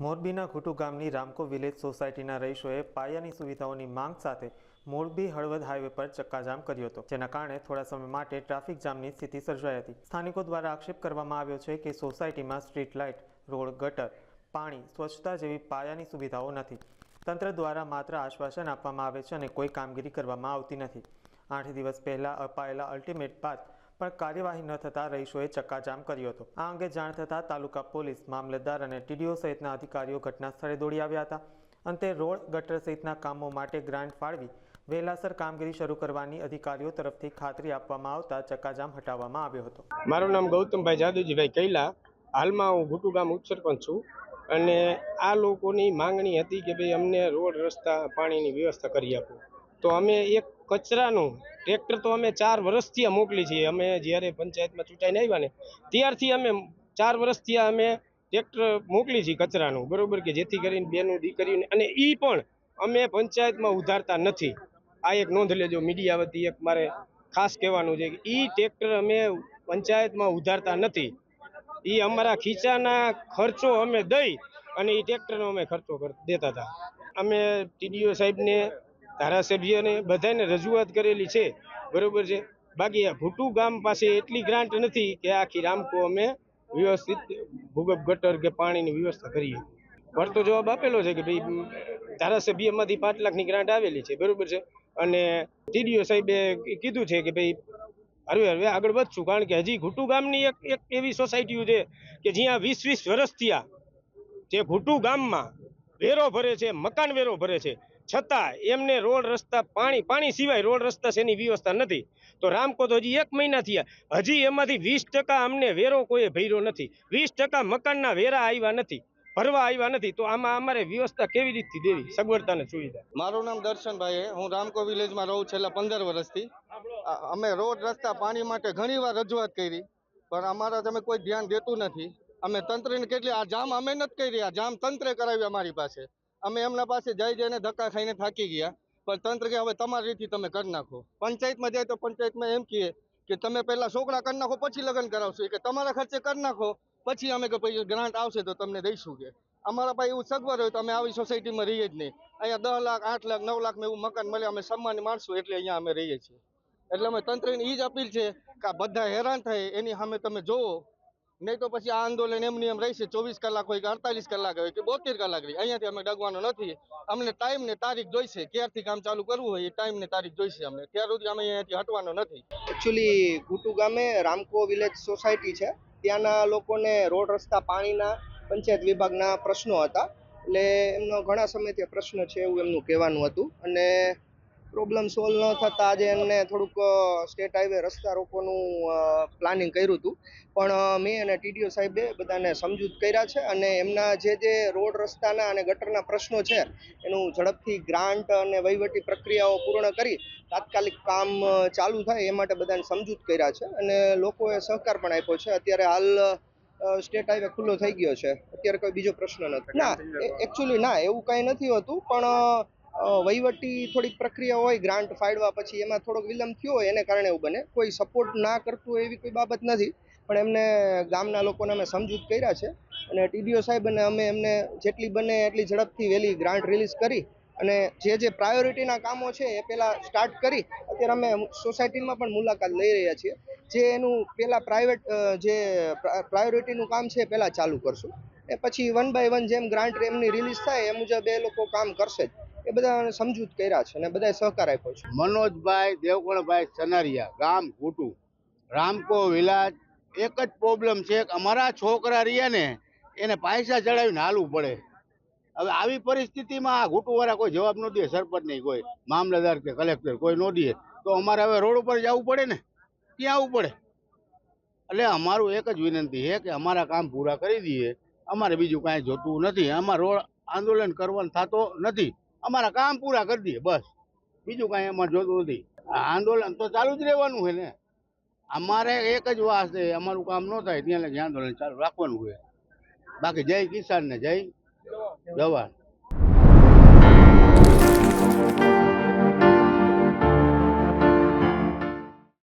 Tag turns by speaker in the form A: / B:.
A: મોરબીના ઘુટુ ગામની રામકો વિલેજ સોસાયટીના રહીશોએ પાયાની સુવિધાઓની માંગ સાથે મોરબી હળવદ હાઈવે પર ચક્કાજામ કર્યો હતો, જેના કારણે થોડા સમય માટે ટ્રાફિક જામની સ્થિતિ સર્જાઈ હતી. સ્થાનિકો દ્વારા આક્ષેપ કરવામાં આવ્યો છે કે સોસાયટીમાં સ્ટ્રીટ લાઇટ, રોડ ગટર, પાણી, સ્વચ્છતા જેવી પાયાની સુવિધાઓ નથી. તંત્ર દ્વારા માત્ર આશ્વાસન આપવામાં આવે છે અને કોઈ કામગીરી કરવામાં આવતી નથી. આઠ દિવસ પહેલાં અપાયેલા અલ્ટિમેટ બાદ પણ કાર્યવાહી ન થતાં રહીશોએ ચક્કાજામ કર્યો હતો. આ અંગે જાણ થતાં તાલુકા પોલીસ મામલતદાર અને ટીડીઓ સહિતના અધિકારીઓ ઘટના સ્થળે દોડી આવ્યા હતા. અંતે રોડ ગટર સહિતના કામો માટે ગ્રાન્ટ ફાળવી વહેલાસર કામગીરી શરૂ કરવાની અધિકારીઓ તરફથી ખાતરી આપવામાં આવતા ચક્કાજામ હટાવવામાં આવ્યો હતો.
B: મારું નામ ગૌતમભાઈ જાદુજીભાઈ કૈલા. હાલમાં હું ઘુટુ ગામ ઉપસરપંચ છું અને આ લોકોની માંગણી હતી કે ભાઈ અમને રોડ રસ્તા પાણીની વ્યવસ્થા કરી આપો. તો અમે એક કચરાનું ટ્રેક્ટર તો અમે ચાર વર્ષથી મોકલી છીએ. અમે જ્યારે પંચાયતમાં ચૂંટાઈને આવ્યા ને, ત્યારથી અમે ચાર વર્ષથી અમે ટ્રેક્ટર મોકલી છીએ કચરાનું. બરોબર કે જેથી કરીને બેનું દીકરીને અને એ પણ અમે પંચાયતમાં ઉધારતા નથી. આ એક નોંધ લેજો, મીડિયા વતી એક મારે ખાસ કહેવાનું છે કે એ ટ્રેક્ટર અમે પંચાયતમાં ઉધારતા નથી. એ અમારા ખીચાના ખર્ચો અમે દઈ અને એ ટ્રેક્ટરનો અમે ખર્ચો દેતા હતા. અમે ટીડીઓ સાહેબને ધારાસભ્યને બધાને રજૂઆત કરેલી છે. બરોબર છે? બાકી આ ભૂટુ ગામ પાસે એટલી ગ્રાન્ટ નથી કે આખી રામકો અમે વ્યવસ્થિત ભૂગર્ભ ગટર કે પાણીની વ્યવસ્થા કરીએ. વળતો જવાબ આપેલો છે કે ભાઈ, ધારાસભ્યમાંથી પાંચ લાખની ગ્રાન્ટ આવેલી છે. બરોબર છે? અને ટીડીઓ સાહેબે કીધું છે કે ભાઈ હરવે હરવે આગળ વધશું. કારણ કે હજી ઘુટુ ગામની એક એક એવી સોસાયટીઓ છે કે જ્યાં વીસ વીસ વર્ષથી આ જે ઘુટુ ગામમાં વેરો ભરે છે, મકાન વેરો ભરે છે. છતાં એમને રોડ રસ્તા પાણી પાણી સિવાય રોડ રસ્તા એની વ્યવસ્થા નથી. તો રામકો હજી એક મહિના થયા. હજી એમાંથી વીસ ટકા અમને વેરો કોઈએ ભર્યો નથી. વીસ ટકા મકાનના વેરા આવ્યા નથી. ભરવા આવ્યા નથી. તો આમાં અમારે વ્યવસ્થા કેવી રીતથી દેવી? સગવડતાને સુવિધા.
C: મારું નામ દર્શનભાઈ હું રામકો વિલેજમાં રહું છેલ્લા પંદર વર્ષથી. અમે રોડ રસ્તા પાણી માટે ઘણીવાર રજૂઆત કરી, પણ અમારા તમે કોઈ ધ્યાન દેતું નથી. અમે તંત્રને કેટલી, આ જામ અમે નથી કરી. આ જામ તંત્રે કરાવી અમારી પાસે. અમે એમના પાસે જઈ જઈને ધક્કા ખાઈને થાકી ગયા. પણ તંત્ર કે હવે તમારી રીતથી તમે કરી નાખો. પંચાયતમાં જાય તો પંચાયતમાં એમ કહે કે તમે પહેલાં છોકરા કરી નાખો, પછી લગ્ન કરાવશો. કે તમારા ખર્ચે કરી નાખો, પછી અમે કે પછી ગ્રાન્ટ આવશે તો તમને દઈશું કે. અમારા પાસે એવું સગવડ હોય તો અમે આવી સોસાયટીમાં રહીએ જ નહીં. અહીંયા દસ લાખ, આઠ લાખ, નવ લાખ એવું મકાન મળે, અમે સન્માન માણસો એટલે અહીંયા અમે રહીએ છીએ. એટલે અમે તંત્રની એ જ અપીલ છે કે આ બધા હેરાન થાય, એની સામે તમે જોવો નહીં તો પછી આ આંદોલન એમની એમ રહેશે. ચોવીસ કલાક હોય કે અડતાલીસ કલાક હોય કે બોતેર કલાક રહી. અહીંયાથી અમે ડગવાનું નથી. અમને ટાઈમ ને તારીખ જોઈશે. ક્યારથી કામ ચાલુ કરવું હોય એ ટાઈમ ને તારીખ જોઈશે અમને. ત્યાર સુધી અમે અહીંયાથી હટવાનો નથી.
D: એકચ્યુઅલી ગુટુ ગામે રામકો વિલેજ સોસાયટી છે. ત્યાંના લોકોને રોડ, રસ્તા, પાણીના પંચાયત વિભાગના પ્રશ્નો હતા. એટલે એમનો ઘણા સમયથી પ્રશ્ન છે એવું એમનું કહેવાનું હતું. અને પ્રોબ્લેમ સોલ્વ ન થતાં આજે એમને થોડુંક સ્ટેટ હાઈવે રસ્તા રોકવાનું પ્લાનિંગ કર્યું હતું. પણ મેં અને ટીડીઓ સાહેબે બધાને સમજૂત કર્યા છે અને એમના જે જે રોડ રસ્તાના અને ગટરના પ્રશ્નો છે, એનું ઝડપથી ગ્રાન્ટ અને વહીવટી પ્રક્રિયાઓ પૂર્ણ કરી, તાત્કાલિક કામ ચાલુ થાય એ માટે બધાને સમજૂત કર્યા છે. અને લોકોએ સહકાર પણ આપ્યો છે. અત્યારે હાલ સ્ટેટ હાઈવે ખુલ્લો થઈ ગયો છે. અત્યારે કોઈ બીજો પ્રશ્ન નથી. ના એકચ્યુઅલી ના, એવું કાંઈ નથી હોતું. પણ વહીવટી થોડીક પ્રક્રિયા હોય, ગ્રાન્ટ ફાળવા પછી એમાં થોડોક વિલંબ થયો હોય, એને કારણે એવું બને. કોઈ સપોર્ટ ના કરતું એવી કોઈ બાબત નથી, પણ એમને ગામના લોકોને અમે સમજૂત કર્યા છે અને ટીડીઓ સાહેબ અને અમે એમને જેટલી બને એટલી ઝડપથી વહેલી ગ્રાન્ટ રિલીઝ કરી અને જે જે પ્રાયોરિટીના કામો છે એ પહેલાં સ્ટાર્ટ કરી. અત્યારે અમે સોસાયટીમાં પણ મુલાકાત લઈ રહ્યા છીએ. જે એનું પહેલાં પ્રાઇવેટ જે પ્રાયોરિટીનું કામ છે પહેલાં ચાલુ કરશું. એ પછી વન બાય વન જેમ ગ્રાન્ટ એમની રિલીઝ થાય, એ મુજબ એ લોકો કામ કરશે જ. એ બધા સમજૂત કર્યા છે અને બધાએ સહકાર આપ્યો છે.
E: મનોજભાઈ દેવગણભાઈ સનારિયા ગામ ઘૂટુ. રામકો વિલાજ, એક જ પ્રોબ્લેમ છે કે અમારા છોકરા રહ્યા ને, એને પૈસા ચડાવીને હાલવું પડે. હવે આવી પરિસ્થિતિમાં આ ઘૂંટુવાળા કોઈ જવાબ ન દે, સરપંચ નહીં, કોઈ મામલતદાર કે કલેક્ટર કોઈ ન દે, તો અમારે હવે રોડ ઉપર જવું પડે ને? ક્યાં આવવું પડે? એટલે અમારું એક જ વિનંતી છે કે અમારા કામ પૂરા કરી દઈએ. અમારે બીજું કાંઈ જોતું નથી. અમારો રોડ આંદોલન કરવાનું થતો નથી. અમારા કામ પૂરા કરી દઈએ, બસ. બીજું કાંઈ અમારે જોતું નથી. આંદોલન તો ચાલુ જ રહેવાનું છે ને. અમારે એક જ વાસ છે, અમારું કામ ન થાય ત્યાં લગી આંદોલન ચાલુ રાખવાનું હોય બાકી જય કિસાન ને જય જવાન.